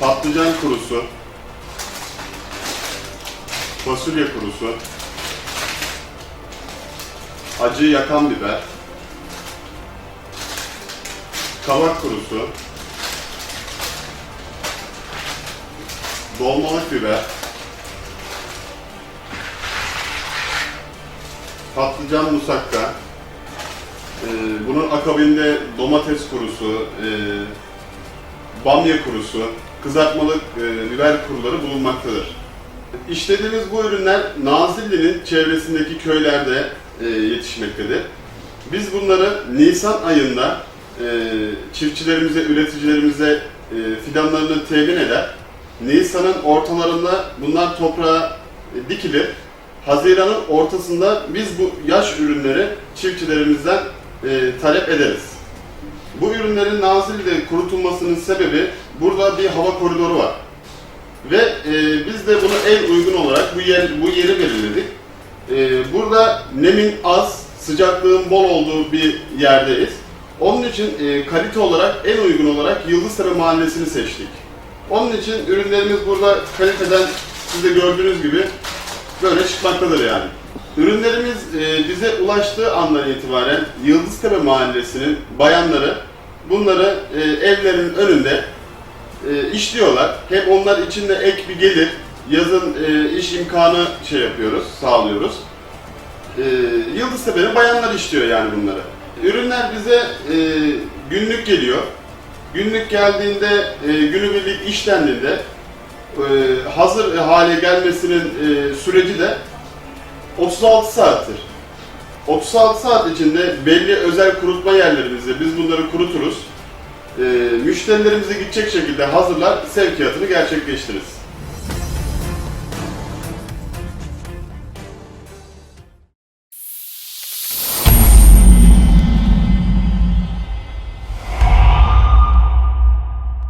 patlıcan kurusu, fasulye kurusu, acı yakan biber, kavak kurusu, dolmalık biber, patlıcan musakka, bunun akabinde domates kurusu, bamya kurusu, kızartmalık e, biber kuruları bulunmaktadır. İşlediğimiz bu ürünler Nazilli'nin çevresindeki köylerde e, yetişmektedir. Biz bunları Nisan ayında e, çiftçilerimize, üreticilerimize e, fidanlarını temin eder. Nisan'ın ortalarında bunlar toprağa e, dikilir. Haziran'ın ortasında biz bu yaş ürünleri çiftçilerimizden e, talep ederiz. Bu ürünlerin Nazilli'de kurutulmasının sebebi burada bir hava koridoru var. Ve e, biz de bunu en uygun olarak bu yer bu yeri belirledik. E, burada nemin az, sıcaklığın bol olduğu bir yerdeyiz. Onun için e, kalite olarak en uygun olarak Yıldıztepe Mahallesi'ni seçtik. Onun için ürünlerimiz burada kaliteden siz de gördüğünüz gibi böyle çıkmaktadır yani. Ürünlerimiz e, bize ulaştığı andan itibaren Yıldıztepe Mahallesi'nin bayanları bunları e, evlerin önünde e, işliyorlar. Hem onlar için de ek bir gelir, yazın iş imkanı şey yapıyoruz, sağlıyoruz. Yıldıztepe'nin bayanlar işliyor yani bunları. Ürünler bize günlük geliyor. Günlük geldiğinde, günübirlik işlendiğinde hazır hale gelmesinin süreci de 36 saattir. 36 saat içinde belli özel kurutma yerlerimizde biz bunları kuruturuz. E, müşterilerimize gidecek şekilde hazırlar, sevkiyatını gerçekleştiririz.